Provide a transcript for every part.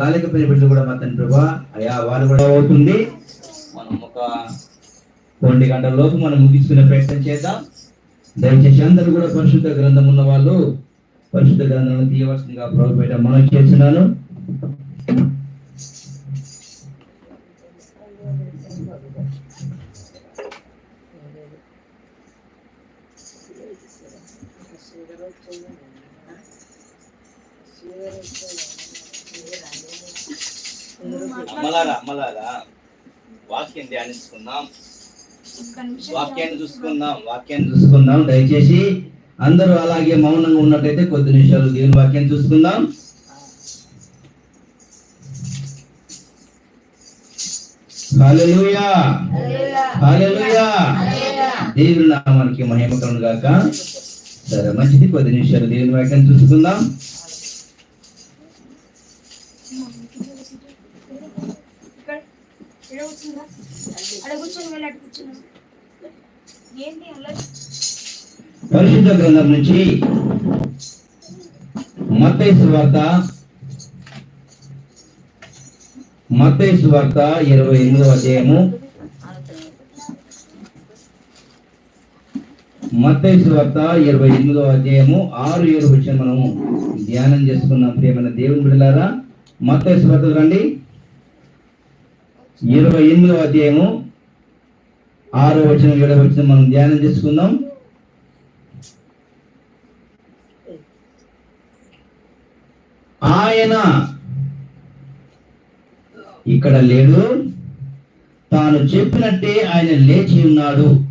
కాలిక బిడ్డ కూడా మా తండ్రి ప్రభా అయా వారు కూడా అవుతుంది. మనం ఒక కొన్ని గంటల లోపు మనం ముగించుకునే ప్రయత్నం చేద్దాం. దయచేసి అందరూ కూడా పరిశుద్ధ గ్రంథం ఉన్న వాళ్ళు పరిశుద్ధ గ్రంథం తీయవలసిందిగా ప్రభుపేట మనం చేస్తున్నాను. అమ్మలారా అమ్మలారా వాక్యం ధ్యానించుకుందాం. వాక్యాన్ని చూసుకుందాం వాక్యాన్ని చూసుకుందాం. దయచేసి అందరూ అలాగే మౌనంగా ఉన్నట్టయితే కొద్ది నిమిషాలు దేవుని వాక్యాన్ని చూసుకుందాం. దేవుని నామానికి మహిమ కలుగును గాక సరే మంచిది. కొద్ది నిమిషాలు దేవుని వాక్యాన్ని చూసుకుందాం. ఇక్కడ కూర్చుందా? అక్కడ కూర్చొని వెళ్ళి అటు కూర్చున్నా ఏంటి అలా పరిశుద్ధ గ్రంథం నుంచి మత్తయి వార్త మత్తయి వార్త ఇరవై ఎనిమిదవ అధ్యాయము. మత్తయి వార్త ఇరవై ఎనిమిదవ అధ్యాయము. ఆరు ఏడు వచ్చిన మనము ధ్యానం చేసుకున్నాం ప్రియమైన దేవుని బిడ్డలారా మత్తయి వార్త రండి ఇరవై ఎనిమిదవ అధ్యాయము ఆరో వచ్చిన ఏడవ వచ్చిన మనం ధ్యానం చేసుకుందాం. ఆయన ఇక్కడ లేడు. తాను చెప్పినట్టే ఆయన లేచి ఉన్నాడు.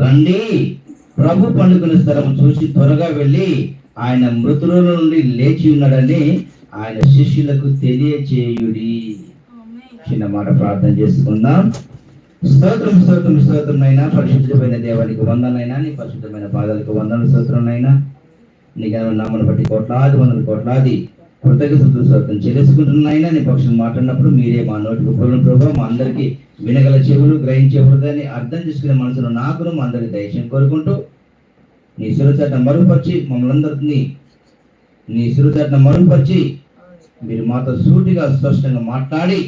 రండి. ప్రభు పండుగల స్థలం చూసి త్వరగా వెళ్ళి ఆయన మృతుల నుండి లేచి ఉన్నాడని ఆయన శిష్యులకు తెలియచేయుడి. చిన్న మాట ప్రార్థన చేసుకుందాం. స్తోత్రం స్తోత్రం స్తోత్రం అయినా పరిశుద్ధమైన దేవానికి వందనైనా నీ పరిశుద్ధమైన పాదాలకు వందన స్తోత్రం అయినా నీ నామను బట్టి కోట్లాది వందల కోట్లాది కృతజ్ఞతలు స్తోత్రం చెల్లించుకుంటున్నాయినా నీ పక్షులు మాట్లాడినప్పుడు మీరే మా నోటి గొప్పలను ప్రభావ మా అందరికీ వినగల చెవులు గ్రహించే హృదయాన్ని అర్థం చేసుకునే మనసులో నాకును మా అందరికి దయచేయం కోరుకుంటూ నీ సురచట్ట మరుగుపరిచి మమ్మల్ని అందరినీ నీ సురచట్ట మరుగుపరిచి మీరు మాతో సూటిగా స్పష్టంగా మాట్లాడి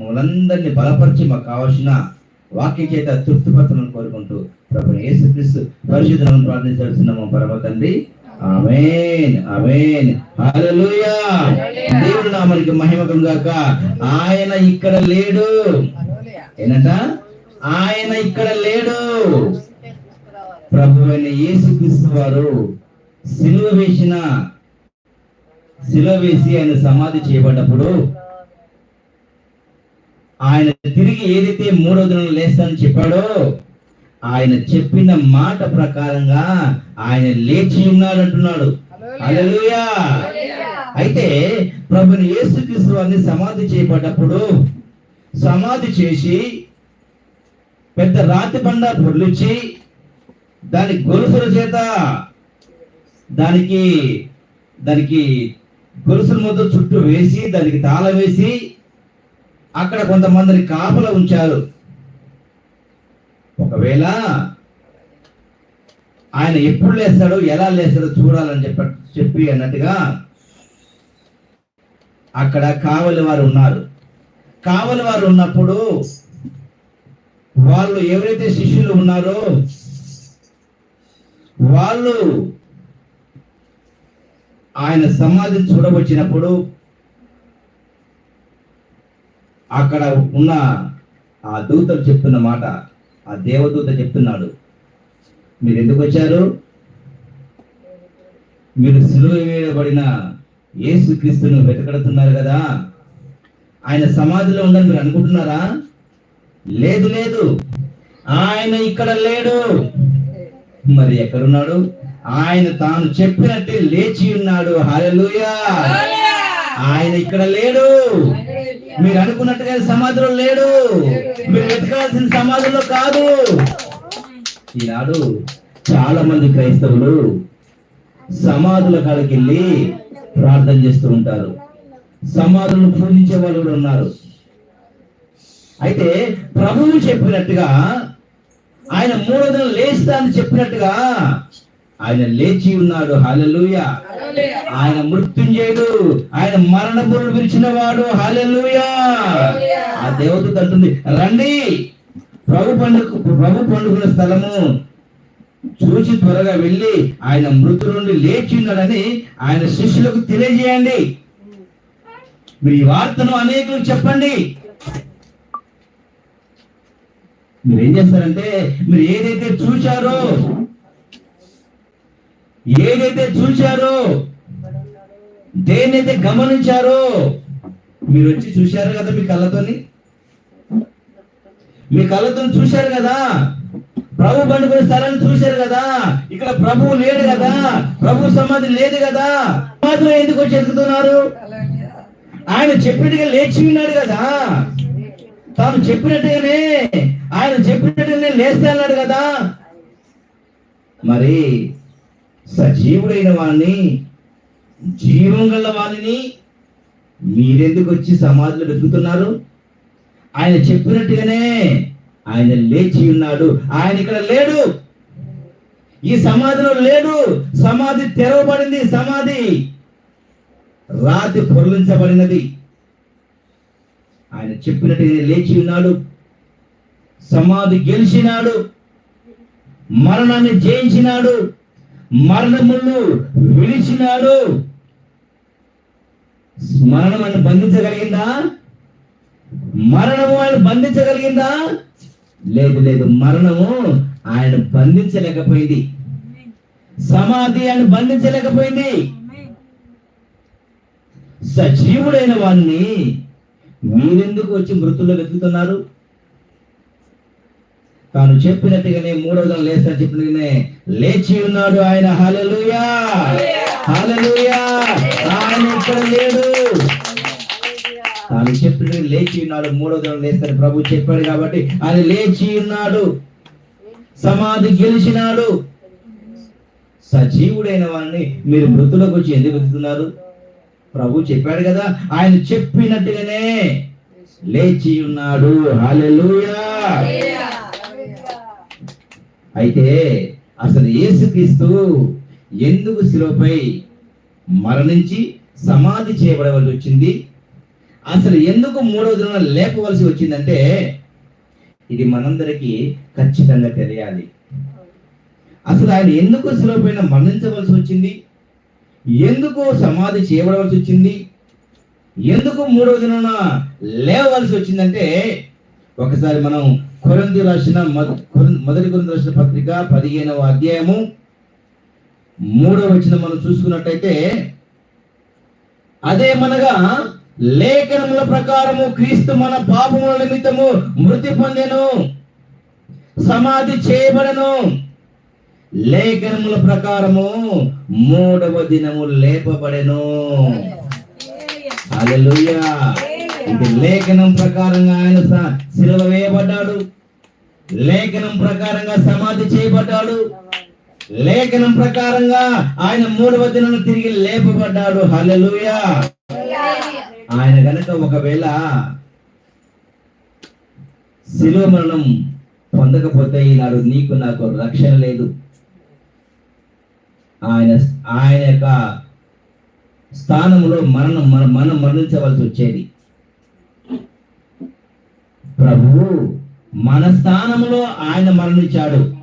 మమ్మల్ని అందరినీ బలపరిచి మాకు కావాల్సిన వాక్య చేత తృప్తిపరచాలని కోరుకుంటూ ప్రభు యేసుక్రీస్తు పరిశుద్ధలను ప్రార్థించాల్సిన పరమ తండ్రి. ఆమేన్. ఆమేన్. హల్లెలూయా. దేవుని నామానికి మహిమ కలుగాక. ఆయన ఇక్కడ లేడు. ఏంటంట ఆయన ఇక్కడ లేడు. ప్రభు అయిన యేసుక్రీస్తు వారు సిలువ వేసిన సిలువ వేసి ఆయన సమాధి చేయబడ్డప్పుడు ఆయన తిరిగి ఏదైతే మూడో దినం లేస్తానని చెప్పాడో ఆయన చెప్పిన మాట ప్రకారంగా ఆయన లేచి ఉన్నాడు అంటున్నాడు. హల్లెలూయా. అయితే ప్రభుని యేసుక్రీస్తు వారిని సమాధి చేయబడ్డప్పుడు సమాధి చేసి పెద్ద రాతి బండ పొర్లిచ్చి దాని గొలుసుల చేత దానికి దానికి గొలుసుల మొదలు చుట్టూ వేసి దానికి తాళం వేసి అక్కడ కొంతమందిని కాపలా ఉంచారు. ఒకవేళ ఆయన ఎప్పుడు లేస్తాడో ఎలా లేస్తాడో చూడాలని చెప్ప చెప్పి అన్నట్టుగా అక్కడ కావలి వారు ఉన్నారు. కావలి వారు ఉన్నప్పుడు వాళ్ళు ఎవరైతే శిష్యులు ఉన్నారో వాళ్ళు ఆయన సమాధిని చూడవచ్చినప్పుడు అక్కడ ఉన్న ఆ దూతలు చెప్తున్న మాట ఆ దేవదూత చెప్తున్నాడు. మీరు ఎందుకు వచ్చారు? మీరు సిలువ వేయబడిన యేసు క్రీస్తును వెతకడుతున్నారు కదా. ఆయన సమాధిలో ఉండని మీరు అనుకుంటున్నారా? లేదు లేదు. ఆయన ఇక్కడ లేడు. మరి ఎక్కడున్నాడు? ఆయన తాను చెప్పినట్టే లేచి ఉన్నాడు. హల్లెలూయా. ఆయన ఇక్కడ లేడు. మీరు అనుకున్నట్టుగా సమాధిలో లేడు. మీరు వెతకాల్సిన సమాధిలో కాదు. ఈనాడు చాలా మంది క్రైస్తవులు సమాధుల కాడికి వెళ్ళి ప్రార్థన చేస్తూ ఉంటారు. సమాధులను పూజించే వాళ్ళు కూడా ఉన్నారు. అయితే ప్రభువు చెప్పినట్టుగా ఆయన మూడో దినం లేస్తా అని చెప్పినట్టుగా ఆయన లేచి ఉన్నాడు. హల్లెలూయా. ఆయన మృత్యుంజయుడు. ఆయన మరణములు విరిచిన వాడు హల్లెలూయా. ఆ దేవత అంటుంది రండి. ప్రభు పండుగ ప్రభు పండుగల స్థలము. చూసి త్వరగా వెళ్ళి ఆయన మృతు నుండి లేచి ఉన్నాడని ఆయన శిష్యులకు తెలియజేయండి. మీరు ఈ వార్తను అనేకులకు చెప్పండి. మీరు ఏం చేస్తారంటే మీరు ఏదైతే చూశారో ఏదైతే చూశారో దేన్నైతే గమనించారో మీరు వచ్చి చూశారు కదా మీ కళ్ళతోని? మీ కళ్ళతో చూశారు కదా? ప్రభు పండుకునే స్థలాన్ని చూశారు కదా? ఇక్కడ ప్రభువు లేడు కదా? ప్రభు సమాధి లేదు కదా? సమాధిలో ఎందుకు వచ్చి ఎదుగుతున్నారు? ఆయన చెప్పినట్టుగా లేచి ఉన్నాడు కదా? తాను చెప్పినట్టుగానే ఆయన చెప్పినట్టుగానే లేస్తే అన్నాడు కదా? మరి సజీవుడైన వాడిని జీవం గల వాణిని మీరెందుకు వచ్చి సమాధిలో వెతుకుతున్నారు? ఆయన చెప్పినట్టుగానే ఆయన లేచి ఉన్నాడు. ఆయన ఇక్కడ లేడు. ఈ సమాధిలో లేడు. సమాధి తెరవబడింది. సమాధి రాతి పొరలించబడినది. ఆయన చెప్పినట్టుగానే లేచి ఉన్నాడు. సమాధి గెలిచినాడు. మరణాన్ని జయించినాడు. మరణములు విడిచినాడు. మరణం ఆయన బంధించగలిగిందా? మరణము ఆయన బంధించగలిగిందా? లేదు లేదు మరణము ఆయన బంధించలేకపోయింది. సమాధి ఆయన బంధించలేకపోయింది. సజీవుడైన వాణ్ణి మీరెందుకు వచ్చి మృతుల్లో వెతుకుతున్నారు? తాను చెప్పినట్టుగానే మూడో దినం లేస్తా చెప్పినట్టుగానే లేచి ఉన్నాడు ఆయన. హలలుయా హలలుయా ఆయన ఇక్కడ లేడు? తాను చెప్పినట్టు లేచి ఉన్నాడు మూడో దినం లేస్తాడు ప్రభు చెప్పాడు కాబట్టి ఆయన లేచి ఉన్నాడు. సమాధి గెలిచినాడు. సజీవుడైన వారిని మీరు మృతులకు వచ్చి ఎందుకు వెతుకుతున్నారు? ప్రభు చెప్పాడు కదా ఆయన చెప్పినట్టుగానే లేచి ఉన్నాడు. హాలెలుయా అయితే అసలు యేసుక్రీస్తు ఎందుకు శిలువపై మరణించి సమాధి చేయబడవలసి వచ్చింది? అసలు ఎందుకు మూడవ దిన లేపవలసి వచ్చిందంటే ఇది మనందరికీ ఖచ్చితంగా తెలియాలి. అసలు ఆయన ఎందుకు శిలువపైన మరణించవలసి వచ్చింది? ఎందుకు సమాధి చేయబడవలసి వచ్చింది? ఎందుకు మూడవ దినాన లేవవలసి వచ్చిందంటే ఒకసారి మనం కొరంది రాసిన మొదటి కొరింది రాసిన పత్రిక పదిహేనవ అధ్యాయము మూడవ వచ్చిన మనం చూసుకున్నట్టయితే అదేమనగా లేఖనముల ప్రకారము క్రీస్తు మన పాపముల నిమిత్తము మృతి పొందెను సమాధి చేయబడను. లేఖనముల ప్రకారము మూడవ దినము లేపబడెను. హల్లెలూయా లేఖనం ప్రకారంగా ఆయన శిలువ వేయబడ్డాడు. లేఖనం ప్రకారంగా సమాధి చేయబడ్డాడు. లేఖనం ప్రకారంగా ఆయన మూడవ దినం తిరిగి లేపబడ్డాడు. హలలుయా ఆయన గనక ఒకవేళ శిలువ మరణం పొందకపోతే ఈనాడు నీకు నాకు రక్షణ లేదు. ఆయన ఆయన యొక్క స్థానంలో మరణం మనం మరణించవలసి వచ్చేది. ప్రభువు మన స్థానంలో ఆయన మరణించాడు.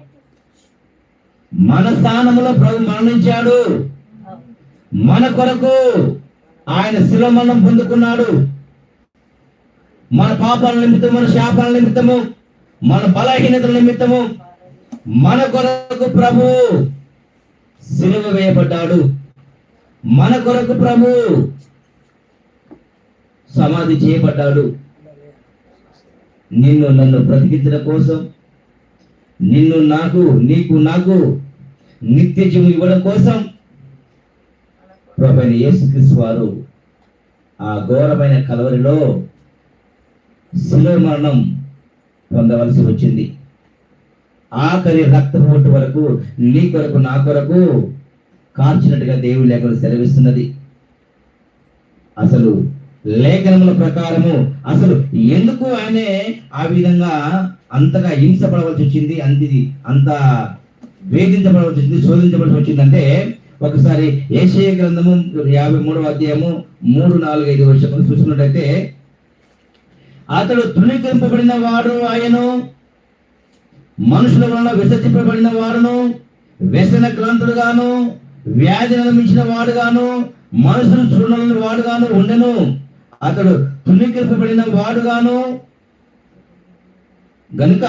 మన స్థానంలో ప్రభు మరణించాడు. మన కొరకు ఆయన శిలమరణం పొందుకున్నాడు. మన పాపాల నిమిత్తము మన శాపాల నిమిత్తము మన బలహీనతల నిమిత్తము మన కొరకు ప్రభు సిలువ వేయబడ్డాడు. మన కొరకు ప్రభు సమాధి చేయబడ్డాడు. నిన్ను నన్ను బ్రతికించడం కోసం నిన్ను నాకు నీకు నాకు నిత్య జీవం ఇవ్వడం కోసం ప్రభు యేసుక్రీస్తు వారు ఆ ఘోరమైన కలవరిలో శిలువ మరణం పొందవలసి వచ్చింది. ఆఖరి రక్తపోటు వరకు నీ కొరకు నా కొరకు కాల్చినట్టుగా దేవుడి లేఖలు సెలవిస్తున్నది. అసలు లేఖనముల ప్రకారము అసలు ఎందుకు ఆయనే ఆ విధంగా అంతగా హింసపడవలసి వచ్చింది అంతిది అంత వేధించబడవలసి వచ్చింది శోధించబడాల్సి వచ్చిందంటే ఒకసారి ఏషయ గ్రంథము యాభై మూడవ అధ్యాయము మూడు నాలుగు ఐదు వర్షములు చూసుకున్నట్టయితే అతడు తృణీకరింపబడిన వాడు ఆయను మనుషుల వలన విసర్జింపబడిన వాడును వ్యసన క్లాంతుడుగాను వ్యాధి నిర్మించిన వాడుగాను మనుషులు చూడని వాడుగాను ఉండెను. అతడు తృణీకరింపబడిన వాడుగాను. గనుక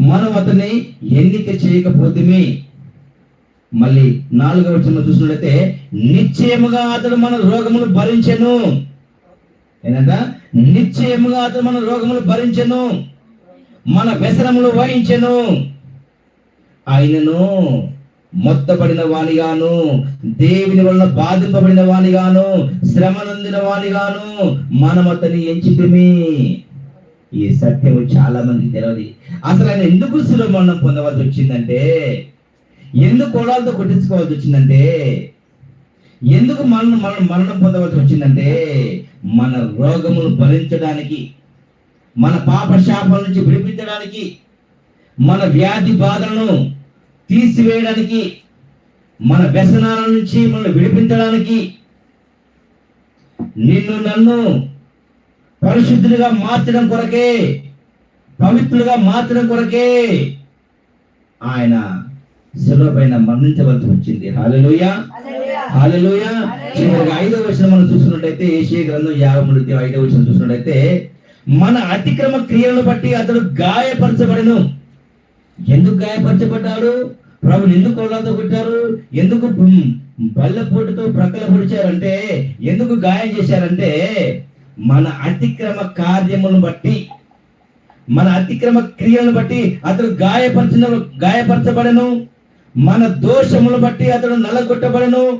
మనం అతన్ని ఎన్నిక చేయకపోతే మళ్ళీ నాలుగవ వచనంలో చూసినట్లయితే నిశ్చయముగా అతడు మన రోగములు భరించెను. ఏంటంట నిశ్చయముగా అతడు మన రోగములు భరించెను. మన వ్యసనములు వహించెను. ఆయనను మొత్తపడిన వానిగాను దేవుని వలన బాధింపబడిన వానిగాను శ్రమ నొందిన వానిగాను మనం అతన్ని ఎంచితిమి. ఈ సత్యము చాలా మందికి తెలియదు అసలు ఆయన ఎందుకు శిలువ మరణం పొందవలసి వచ్చిందంటే ఎందుకు కోడాలతో కొట్టించుకోవాల్సి వచ్చిందంటే ఎందుకు మరణం మరణం మరణం పొందవలసి వచ్చిందంటే మన రోగములు భరించడానికి మన పాప శాపం నుంచి విడిపించడానికి మన వ్యాధి బాధలను తీసివేయడానికి మన వ్యసనాల నుంచి మనల్ని విడిపించడానికి నిన్ను నన్ను పరిశుద్ధులుగా మార్చడం కొరకే పవిత్రులుగా మార్చడం కొరకే ఆయన శిలువ పైన మరణించవలసి వచ్చింది హాలలోయ హాలలోయ చివరిగా ఐదవ వచనం మనం చూసినట్టయితే ఏషియా గ్రంథం యాభై మూడు ఐదవ వచనం చూసినట్టయితే మన అతిక్రమ క్రియలను బట్టి అతడు గాయపరచబడను. ఎందుకు గాయపరచబడ్డాడు? ప్రభుని ఎందుకు కోళ్ళతో కొట్టారు? ఎందుకు బల్లెపోటుతో ప్రక్కల పొడిచారంటే ఎందుకు గాయం చేశారంటే మన అతిక్రమ కార్యములను బట్టి మన అతిక్రమ క్రియలను బట్టి అతడు గాయపరచిన గాయపరచబడను. మన దోషములను బట్టి అతడు నల్లగొట్టబడను.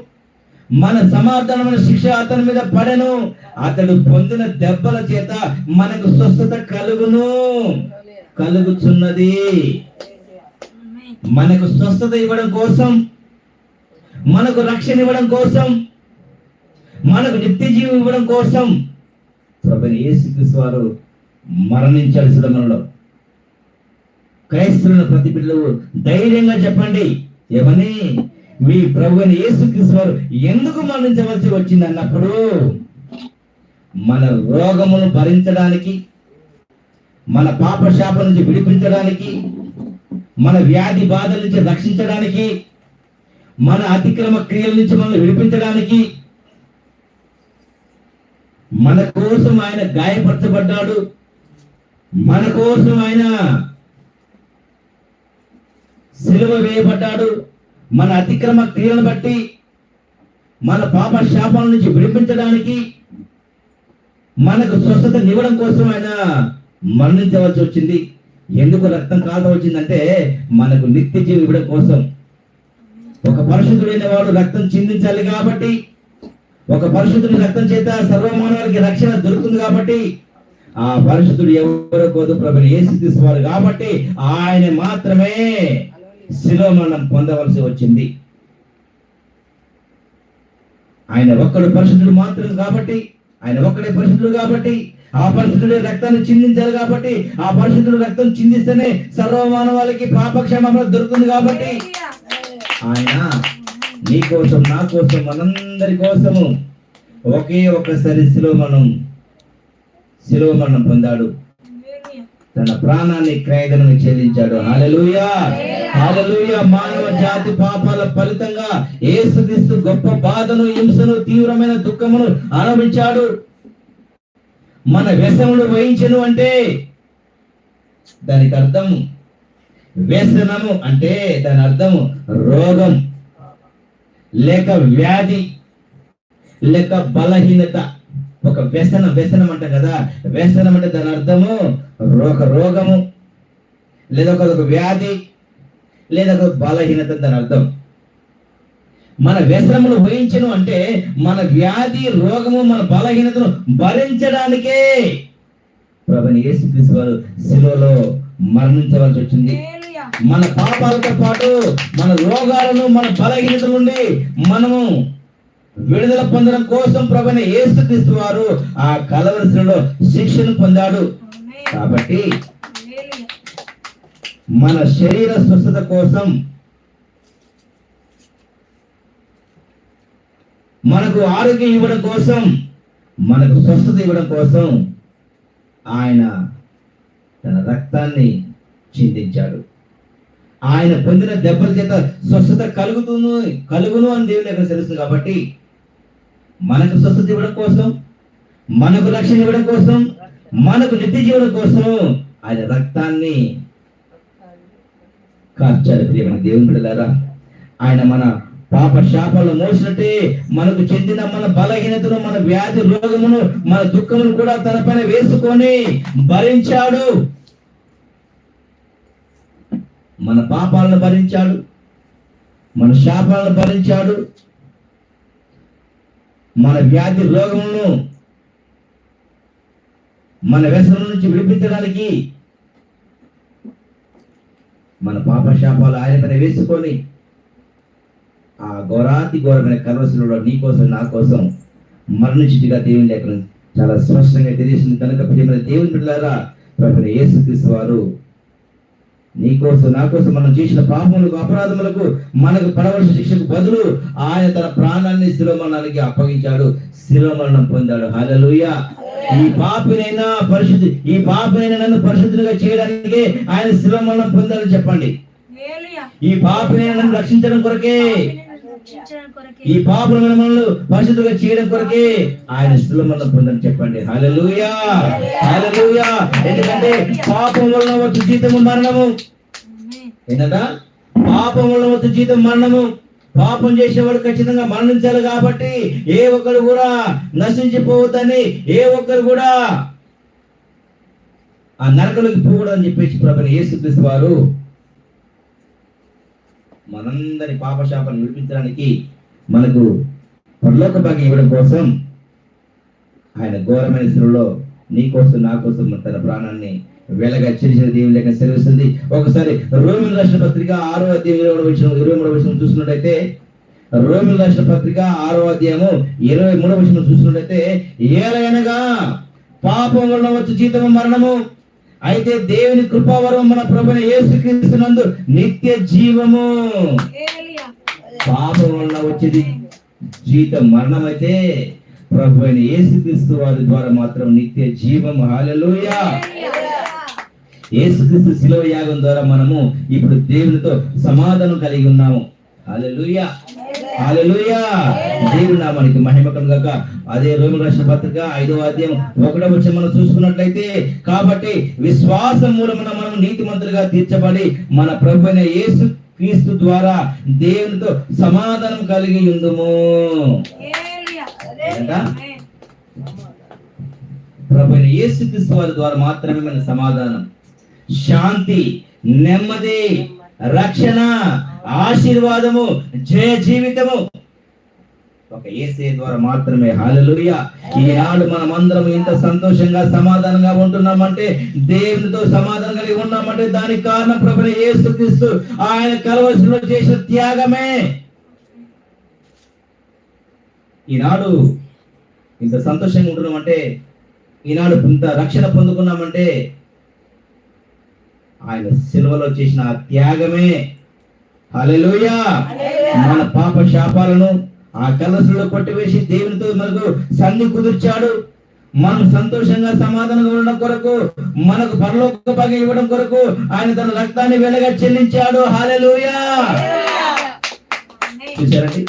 మన సమాధానమైన శిక్ష అతని మీద పడెను. అతడు పొందిన దెబ్బల చేత మనకు స్వస్థత కలుగును. కలుగుచున్నది మనకు స్వస్థత ఇవ్వడం కోసం మనకు రక్షణ ఇవ్వడం కోసం మనకు నిత్య జీవం ఇవ్వడం కోసం ప్రభుని యేసుక్రీస్తు వారు మరణించాడు సుడమనలో క్రైస్తవుల ప్రతి బిడ్డలు ధైర్యంగా చెప్పండి. ఏమని? మీ ప్రభుని యేసుక్రీస్తు వారు ఎందుకు మరణించవలసి వచ్చింది అన్నప్పుడు మన రోగమును భరించడానికి మన పాప శాప నుంచి విడిపించడానికి మన వ్యాధి బాధల నుంచి రక్షించడానికి మన అతిక్రమ క్రియల నుంచి మనల్ని విడిపించడానికి మన కోసం ఆయన గాయపరచబడ్డాడు. మన కోసం ఆయన సిలువ వేయబడ్డాడు. మన అతిక్రమ క్రియలను బట్టి మన పాప శాపాల నుంచి విడిపించడానికి మనకు స్వస్థత ఇవ్వడం కోసం ఆయన మరణించవలసి వచ్చింది. ఎందుకు రక్తం కాల్చవచ్చిందంటే మనకు నిత్య జీవం కోసం. ఒక పరిశుద్ధుడైన వాడు రక్తం చిందించాలి కాబట్టి ఒక పరిశుద్ధుడి రక్తం చేత సర్వమానవానికి రక్షణ దొరుకుతుంది కాబట్టి ఆ పరిశుద్ధుడు ఎవరో కోదు ప్రభుని ఏసి తీసుకోవాలి కాబట్టి ఆయన మాత్రమే శిలో పొందవలసి వచ్చింది. ఆయన ఒక్కడు పరిశుద్ధుడు మాత్రం కాబట్టి ఆయన ఒక్కడే పరిశుద్ధుడు కాబట్టి ఆ పరిశుద్ధుడి రక్తాన్ని చిందించారు కాబట్టి ఆ పరిశుద్ధుడు రక్తం చిందిస్తేనే సర్వమానవాళికి పాపక్షేమంలో దొరుకుతుంది కాబట్టి. ఆయన నీ కోసం నా కోసం మనందరి కోసము ఒకే ఒక్కసారి శిలోమనం శిలోమరణం పొందాడు. తన ప్రాణాన్ని క్రయదనం చెల్లించాడు. హల్లెలూయా! హల్లెలూయా! మానవ జాతి పాపాల ఫలితంగా యేసుక్రీస్తు గొప్ప బాధను హింసను తీవ్రమైన దుఃఖమును అనుభవించాడు. మన వ్యసనములు వహించను అంటే దానికి అర్థం వ్యసనము అంటే దాని అర్థము రోగం లేక వ్యాధి లేక బలహీనత. ఒక వ్యసనం వ్యసనం అంట కదా. వ్యసనం అంటే దాని అర్థము ఒక రోగము లేదా ఒక వ్యాధి లేదా ఒక బలహీనత దాని అర్థం. మన వ్యసనములు వహించను అంటే మన వ్యాధి రోగము మన బలహీనతను భరించడానికే. ప్రభుని యేసుక్రీస్తు వారు శిలువలో మరణించవలసి వచ్చింది. మన పాపాలతో పాటు మన రోగాలను మన బలహీనత నుండి మనము విడుదల పొందడం కోసం ప్రభుని యేసుక్రీస్తు వారు ఆ కలవరిశిలో శిక్షను పొందాడు. కాబట్టి మన శరీర స్వస్థత కోసం మనకు ఆరోగ్యం ఇవ్వడం కోసం మనకు స్వస్థత ఇవ్వడం కోసం ఆయన తన రక్తాన్ని చిందించాడు. ఆయన పొందిన దెబ్బల చేత స్వస్థత కలుగుతుంది కలుగును అని దేవుని అక్కడ తెలుస్తుంది కాబట్టి మనకు స్వస్థత ఇవ్వడం కోసం మనకు రక్షణ ఇవ్వడం కోసం మనకు నిత్య జీవనం కోసం ఆయన రక్తాన్ని కార్చాలి. ప్రియమైన దేవుని బిడ్డలారా ఆయన మన పాప శాపాలు మోసినట్టే మనకు చెందిన మన బలహీనతను మన వ్యాధి రోగమును మన దుఃఖమును కూడా తన పైన వేసుకొని భరించాడు. మన పాపాలను భరించాడు. మన శాపాలను భరించాడు. మన వ్యాధి రోగములను మన వ్యసనం నుంచి విడిపించడానికి మన పాప శాపాలు ఆయన పైన వేసుకొని ఆ ఘోరాతి ఘోరమైన కర్వశిలో నీ కోసం నా కోసం మరణించిగా దేవుని లేఖనం చాలా స్పష్టంగా తెలియజేసింది కనుక ప్రియమైన దేవుని బిడ్డలారా ప్రభుత్వ యేసుక్రీస్తు వారు నీ కోసం నా కోసం మనం చేసిన పాపములకు అపరాధములకు మనకు పడవలసిన శిక్షకు బదులు ఆయన తన ప్రాణాన్ని శిరోమరణానికి అప్పగించాడు శిరోమరణం పొందాడు హల్లెలూయా ఈ పాపినైనా పరిశుద్ధి ఈ పాపినైనా నన్ను పరిశుద్ధిగా చేయడానికి ఆయన శిరోమరణం పొందాడని చెప్పండి. ఈ పాపినైనా నన్ను రక్షించడం కొరకే. ఈ పాపుల మనల్ని పరిశుద్ధంగా చేయడం కొరకే ఆయన శిలమరణం పొందని చెప్పండి. హల్లెలూయా! ఎందుకంటే పాపం వలన వచ్చి జీతము మరణము. ఏంటంట? పాపం వలన వచ్చి జీతం మరణము. పాపం చేసేవాడు ఖచ్చితంగా మరణించాలి కాబట్టి ఏ ఒక్కరు కూడా నశించిపోవద్దని ఏ ఒక్కరు కూడా ఆ నరకలోకి పోకూడదని చెప్పేసి ప్రభుని యేసుక్రీస్తు వారు మనందరి పాపశాపను విడిపించడానికి మనకు పరలోక భాగ్యం ఇవ్వడం కోసం ఆయన ఘోరమైన శ్రమలో నీ కోసం నా కోసం తన ప్రాణాన్ని వేలగా చెరిచిన దేవుని లేక సెలవిస్తుంది. ఒకసారి రోమిల రాష్ట్ర పత్రిక ఆరో అధ్యాయం ఇరవై మూడవ విషయం ఇరవై మూడవ విషయం చూసినట్టయితే రోమిల రాష్ట్ర పత్రిక ఆరో అధ్యాయము ఇరవై మూడవ విషయం చూసినట్టయితే ఏలైనగా పాపం వలన వచ్చే జీతము మరణము అయితే దేవుని కృపావరం మన ప్రభుని యేసుక్రీస్తునందు నిత్య జీవము. పాపం వలన వచ్చేది. జీతం మరణం అయితే ప్రభు అయిన యేసుక్రీస్తు వారి ద్వారా మాత్రం నిత్య జీవం హాలెలూయా యేసుక్రీస్తు శిలువ యాగం ద్వారా మనము ఇప్పుడు దేవునితో సమాధానం కలిగి ఉన్నాము. హాలెలూయా హాలెలూయా దేవుని నామానికి మహిమ కలుగాక. అదే రోమిల రాష్ట్ర పత్రిక ఐదవ అధ్యాయం ఒకటో వచ్చి మనం చూసుకున్నట్లయితే కాబట్టి విశ్వాసం మూలమున మనం నీతిమంతులుగా తీర్చబడి మన ప్రభు అయిన యేసు క్రీస్తు ద్వారా దేవునితో సమాధానం కలిగి ఉందుము. ప్రభు యేసు క్రీస్తు వారి ద్వారా మాత్రమే మన సమాధానం. శాంతి నెమ్మది రక్షణ ఆశీర్వాదము జయ జీవితము. ఒక ఏసే ద్వారా మాత్రమే హాలలుయ ఈనాడు మనం అందరం ఇంత సంతోషంగా సమాధానంగా ఉంటున్నామంటే దేవునితో సమాధానం కలిగి ఉన్నామంటే దానికి కారణం ప్రభుని యేసుక్రీస్తు. ఆయన కలవలసిలో చేసిన త్యాగమే. ఈనాడు ఇంత సంతోషంగా ఉంటున్నామంటే ఈనాడు ఇంత రక్షణ పొందుకున్నామంటే ఆయన సిలువలో చేసిన ఆ త్యాగమే. హల్లెలూయా. మన పాప శాపాలను ఆ కలసలో కొట్టివేసి దేవునితో మనకు సంధి కుదిర్చాడు. మనం సంతోషంగా సమాధానంగా ఉండడం కొరకు మనకు పరలోక భాగం ఇవ్వడం కొరకు ఆయన తన రక్తాన్ని వెలగా చెల్లించాడు. హాలెలూయా. చూసారండి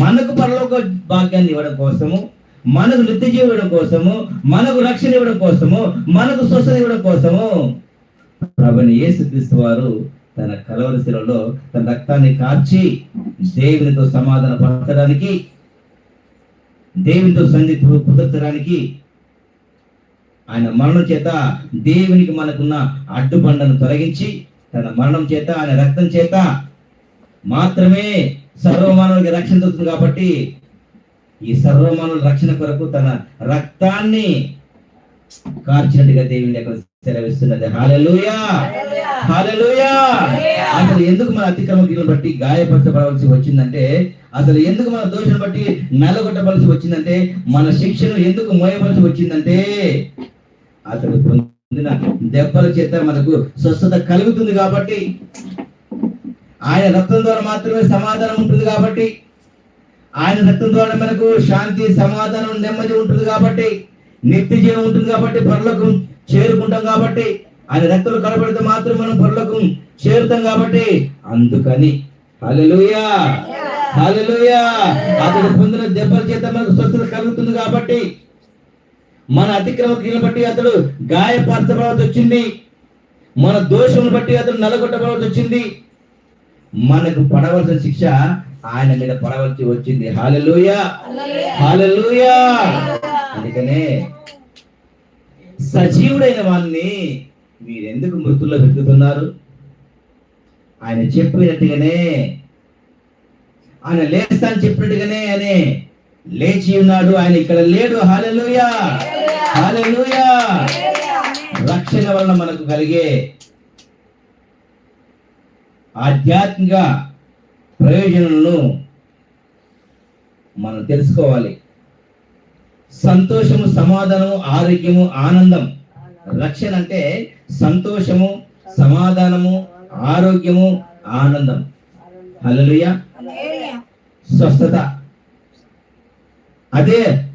మనకు పరలోక భాగ్యాన్ని ఇవ్వడం కోసము మనకు నిత్య ఇవ్వడం కోసము మనకు రక్షణ ఇవ్వడం కోసము మనకు స్వస్థత ఇవ్వడం కోసము ప్రభుని యేసుక్రీస్తు వారు తన కలవరి శిలలో తన రక్తాన్ని కార్చి దేవునితో సమాధాన పరచడానికి దేవునితో సంధి కుదర్చడానికి ఆయన మరణం చేత దేవునికి మనకున్న అడ్డుబండను తొలగించి తన మరణం చేత ఆయన రక్తం చేత మాత్రమే సర్వమానవులకి రక్షణ దొరుకుతుంది కాబట్టి ఈ సర్వమానవుల రక్షణ కొరకు తన రక్తాన్ని కార్చినట్టుగా దేవుని యొక్క సెలవిస్తున్నది. హాలెలూయా హాలెలూయా అసలు ఎందుకు మన అతిక్రమ క్రియలను బట్టి గాయపరచబడవలసి వచ్చిందంటే అసలు ఎందుకు మన దోషం బట్టి నల్లగొట్టవలసి వచ్చిందంటే మన శిక్షను ఎందుకు మోయవలసి వచ్చిందంటే అతడు పొందిన దెబ్బల చేత మనకు స్వస్థత కలుగుతుంది కాబట్టి ఆయన రక్తం ద్వారా మాత్రమే సమాధానం ఉంటుంది కాబట్టి ఆయన రక్తం ద్వారా మనకు శాంతి సమాధానం నెమ్మది ఉంటుంది కాబట్టి నిత్య జీవం ఉంటుంది కాబట్టి పరలోకం చేరుకుంటాం కాబట్టి ఆయన రక్తంలో కనబడితే మాత్రం మనం పరలోకం చేరుతాం కాబట్టి అందుకని. హల్లెలూయా. అతడు పొందిన దెబ్బల చేత మనకు స్వస్థత కలుగుతుంది కాబట్టి మన అతిక్రమ క్రియలను బట్టి అతడు గాయపరచబడవలసి వచ్చింది. మన దోషమును బట్టి అతడు నలగొట్టబడవలసి వచ్చింది. మనకు పడవలసిన శిక్ష ఆయన మీద పడవలసి వచ్చింది. హాలెలూయా హాలెలూయా అందుకనే సజీవుడైన వాణ్ణి మీరెందుకు మృతుల్లో వెతుకుతున్నారు? ఆయన చెప్పినట్టుగానే ఆయన లేస్తాను చెప్పినట్టుగానే అనే లేచి ఉన్నాడు. ఆయన ఇక్కడ లేడు. హాలెలూయా హాలెలూయా రక్షణ వలన మనకు కలిగే ఆధ్యాత్మిక ప్రయోజనాలను మనం తెలుసుకోవాలి. సంతోషము సమాధానము ఆరోగ్యము ఆనందం. రక్షణ అంటే సంతోషము సమాధానము ఆరోగ్యము ఆనందం. హల్లెలూయా. స్వస్థత. అదే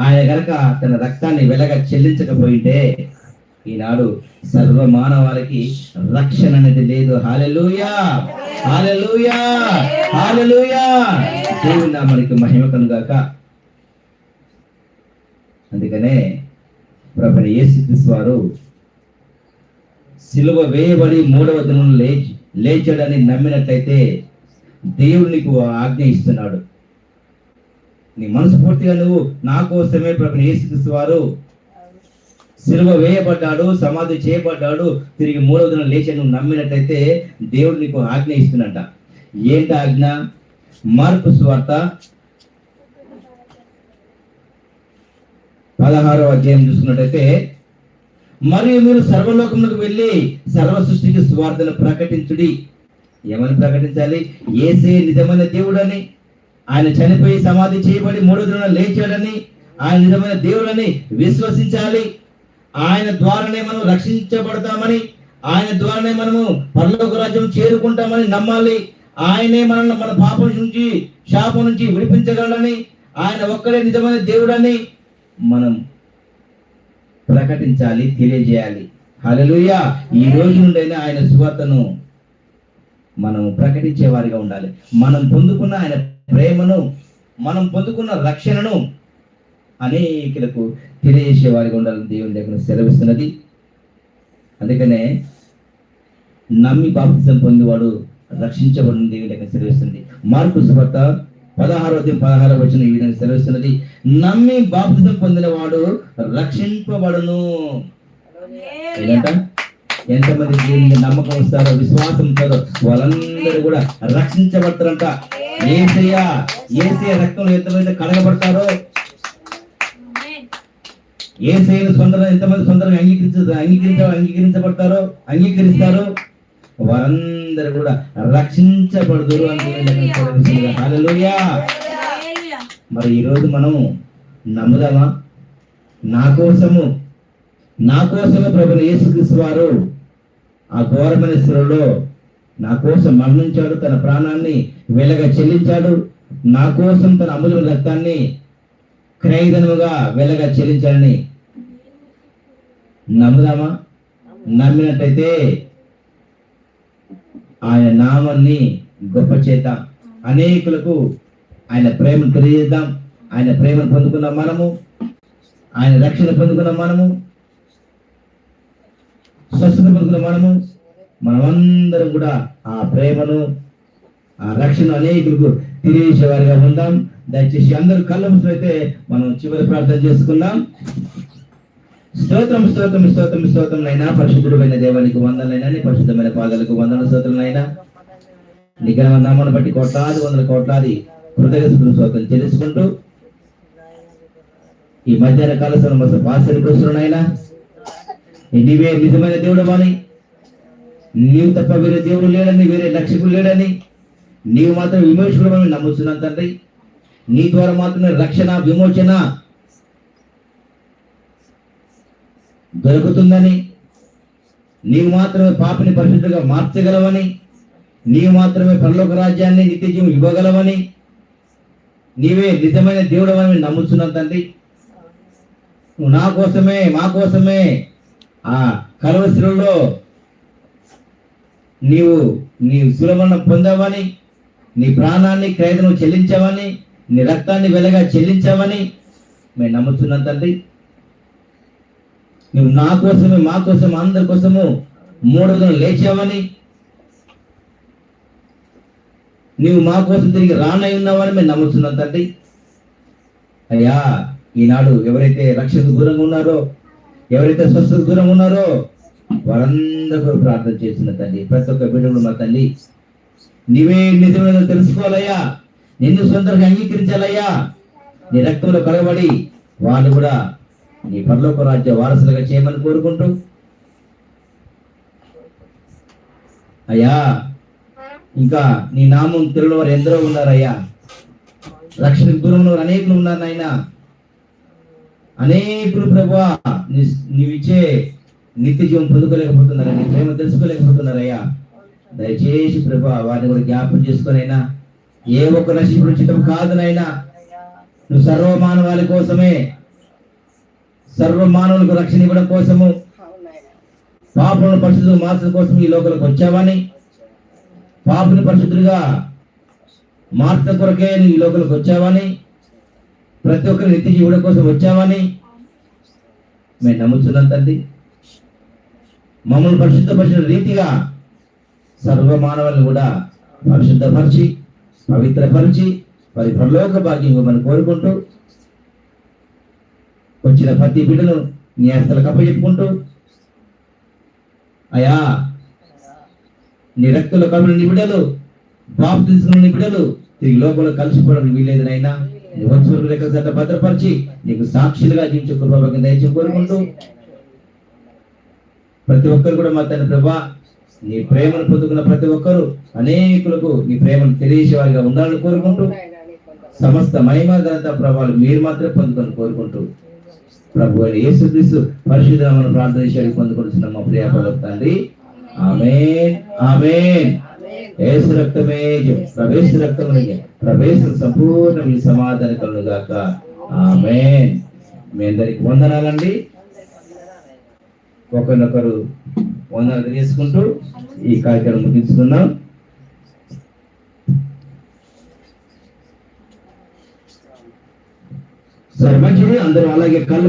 ఆయన గనక తన రక్తాన్ని వెలగ చెల్లించకపోయింటే ఈనాడు సర్వ మానవాళికి రక్షణ అనేది లేదు. హాలెలుయా హాలెలూయా హాలెలూయా దేవుని నామానికి మహిమ కనుగాక అందుకనే ప్రభు యేసుక్రీస్తు వారు సిలువ వేయబడి మూడవ దినం లేచి లేచాడని నమ్మినట్లయితే దేవుడు నీకు ఆజ్ఞ ఇస్తున్నాడు నీ మనస్ఫూర్తిగా నువ్వు నా కోసమే ప్రభు యేసుక్రీస్తు వారు సిలువ వేయబడ్డాడు సమాధి చేయబడ్డాడు తిరిగి మూడవ దినం లేచి నువ్వు నమ్మినట్లయితే దేవుడు నీకు ఆజ్ఞ ఇస్తున్నట ఏంటి ఆజ్ఞ? మార్పు స్వార్థ పదహారో అధ్యాయం చూసుకున్నట్టయితే మరియు మీరు సర్వలోకములకు వెళ్ళి సర్వ సృష్టికి స్వార్థను ప్రకటించుడి. ఏమని ప్రకటించాలి? ఏసే నిజమైన దేవుడని ఆయన చనిపోయి సమాధి చేయబడి మూడో దిన లేచాడని ఆయన నిజమైన దేవుడని విశ్వసించాలి. ఆయన ద్వారానే మనం రక్షించబడతామని ఆయన ద్వారానే మనము పరలోక రాజ్యం చేరుకుంటామని నమ్మాలి. ఆయనే మనల్ని మన పాపం నుంచి శాపం నుంచి విడిపించగలడని ఆయన ఒక్కడే నిజమైన దేవుడని మనం ప్రకటించాలి తెలియజేయాలి. హల్లెలూయా! ఈ రోజు నుండైనా ఆయన సువార్తను మనం ప్రకటించే వారిగా ఉండాలి. మనం పొందుకున్న ఆయన ప్రేమను మనం పొందుకున్న రక్షణను అనేకులకు తెలియజేసే వారిగా ఉండాలని దేవుని దగ్గర సెలవిస్తున్నది. అందుకనే నమ్మి బాప్తిజం పొందేవాడు రక్షించబడిన దేవుని దగ్గర సెలవిస్తుంది. మార్పు సువార్త పదహారో అధ్యాయం పదహారో వచ్చిన ఈ విధంగా సెలవిస్తున్నది. నమ్మి బాప్తిజం పొందిన వాడు రక్షింపబడును ఎంతమంది దీనికి నమ్మకం వస్తారో విశ్వాసం ఉంటారో వాళ్ళందరూ కూడా రక్షించబడతారంట. ఏసయ్య ఏసయ్య రక్తంలో ఎంతమంది కడగబడతారో? ఏసయ్యను సొందరం ఎంతమంది సొందరంగా అంగీకరించ అంగీకరించ అంగీకరించబడతారో? అంగీకరిస్తారో? వారందరూ కూడా హల్లెలూయా. మరి ఈరోజు మనము నమ్ముదామా? నా కోసము నా కోసమే ప్రభుని యేసుక్రీస్తు వారు ఆ ఘోరమైన స్థితిలో నా కోసం మరణించాడు తన ప్రాణాన్ని వెలగ చెల్లించాడు నా కోసం తన అమూల్యమైన రక్తాన్ని క్రయధనముగా వెలగ చెల్లించాడని నమ్ముదామా? నమ్మినట్టయితే ఆయన నామాన్ని గొప్ప చేద్దాం అనేకులకు ఆయన ప్రేమను తెలియజేద్దాం. ఆయన ప్రేమను పొందుకున్న మనము ఆయన రక్షణ పొందుకున్న మనము స్వస్థత పొందుకున్న మనము మనమందరం కూడా ఆ ప్రేమను ఆ రక్షణ అనేకులకు తెలియజేసేవారిగా ఉందాం. దయచేసి అందరూ కళ్ళ అయితే మనం చివరి ప్రార్థన చేసుకుందాం. స్తోత్రం స్తోత్రం స్తోత్రం స్తోత్రం నైనా పరిశుద్ధుడమైన దేవానికి వందలైనా నీ పరిశుద్ధమైన పాదాలకు వందల స్తోత్రం నిఘన నామను బట్టి కోట్లాది వందల కోట్లాది హృదయ స్తోత్రం తెలుసుకుంటూ ఈ మధ్యాహ్న కాల సమస్య పాసని నీవే నిజమైన దేవుడు అని. నీవు తప్ప వేరే దేవుడు లేడని వేరే లక్ష్యకుడు లేడని. నీవు మాత్రం విమోచకుడు అని నమ్ముతున్నాను తండ్రి. నీ ద్వారా మాత్రమే రక్షణ విమోచన దొరుకుతుందని నీవు మాత్రమే పాపిని పరిశుద్ధంగా మార్చగలవని నీవు మాత్రమే పరలోక రాజ్యాన్ని నిత్యజీవం ఇవ్వగలవని నీవే నిజమైన దేవుడు అని నమ్ముతున్నాం తండ్రి. నువ్వు నా కోసమే మా కోసమే ఆ కలవశిలో నీవు నీ సులభన పొందావని నీ ప్రాణాన్ని ఖైదను చెల్లించావని నీ రక్తాన్ని వెలగా చెల్లించావని మేము నమ్ముతున్నాం తండ్రి. నువ్వు నా కోసమే మా కోసం అందరి కోసము మూడు రోజులు లేచావని. నీవు మా కోసం తిరిగి రానై ఉన్నావని మేము నమ్ముతున్నాం తండ్రి. అయ్యా ఈనాడు ఎవరైతే రక్షణ దూరంగా ఉన్నారో ఎవరైతే స్వస్థత దూరంగా ఉన్నారో వారందరూ ప్రార్థన చేస్తున్న తండ్రి. ప్రతి ఒక్క బిడ్డలు మా తల్లి. నీవే నిజమైన తెలుసుకోవాలయ్యా. నిన్ను సొంతంగా అంగీకరించాలయ్యా. నీ రక్తంలో కలబడి వాళ్ళు కూడా నీ పరలోక రాజ్య వారసులుగా చేయమని కోరుకుంటూ. అయ్యా ఇంకా నీ నామం తెలియని వారు ఎందరో ఉన్నారయ్యా. లక్షల దూరంలో అనేకులు ఉన్నారు నాయన. అనేకులు ప్రభా నీవిచ్చే నిత్య జీవం పొందుకోలేకపోతున్నారా నీ ప్రేమ తెలుసుకోలేకపోతున్నారయ్యా. దయచేసి ప్రభా వారిని కూడా జ్ఞాపకం చేసుకునైనా. ఏ ఒక్క నశింపుడు చిత్తం కాదు నాయనా. నువ్వు సర్వమానవాళి కోసమే సర్వ మానవులకు రక్షణ ఇవ్వడం కోసము పాపలను పరిస్థితులు మార్చడం కోసం ఈ లోకంలోకి వచ్చావని పాపని పరిశుద్ధులుగా మార్చడం కొరకే ఈ లోకంలోకి వచ్చావని ప్రతి ఒక్కరి నిత్య జీవుడం కోసం వచ్చామని మేము నమ్ముతున్నాం తండ్రి. మమ్మల్ని పరిశుద్ధపరిచిన రీతిగా సర్వ మానవాళ్ళని కూడా పరిశుద్ధపరిచి పవిత్రపరిచి వారి పరలోక భాగ్యం మనం కోరుకుంటూ వచ్చిన ప్రతి బిడ్డను నీ అప్పచెప్పుకుంటూ అయా నీ రక్తుల కలుగున బిడ్డలు బాబు తీసుకున్న నీ బిడ్డలు తిరిగి లోపల కలిసిపోవడానికి వీలేదు నైనా నీ లెక్క చట్ట భద్రపరిచి నీకు సాక్షులుగా జీవించే కృపభాగ్యం దయచేసి కోరుకుంటూ ప్రతి ఒక్కరు కూడా మా తన ప్రభా నీ ప్రేమను పొందుకున్న ప్రతి ఒక్కరు అనేకులకు నీ ప్రేమను తెలియజేవారిగా ఉండాలని కోరుకుంటూ సమస్త మహిమ ఘనత ప్రభావాలు మీరు మాత్రమే పొందుకొని కోరుకుంటూ ప్రభు అయిన యేసుక్రీస్తు పరిశుద్ధమని ప్రార్థన చేసి పొందుకుంటున్నాం మా ప్రియ పదవి తండ్రి. ఆమె ఆమేన్. యేసు రక్తమే ప్రవేశ రక్తమునే ప్రవేశ సంపూర్ణ మీ సమాధాన కలుగు గాక. ఆమె మీ అందరికి వందనాలండి. ఒకరినొకరు వందనాలు తెలియజేసుకుంటూ ఈ కార్యక్రమం ముగించుకున్నాం సరే మంచిది. అందరూ అలాగే కళ్ళు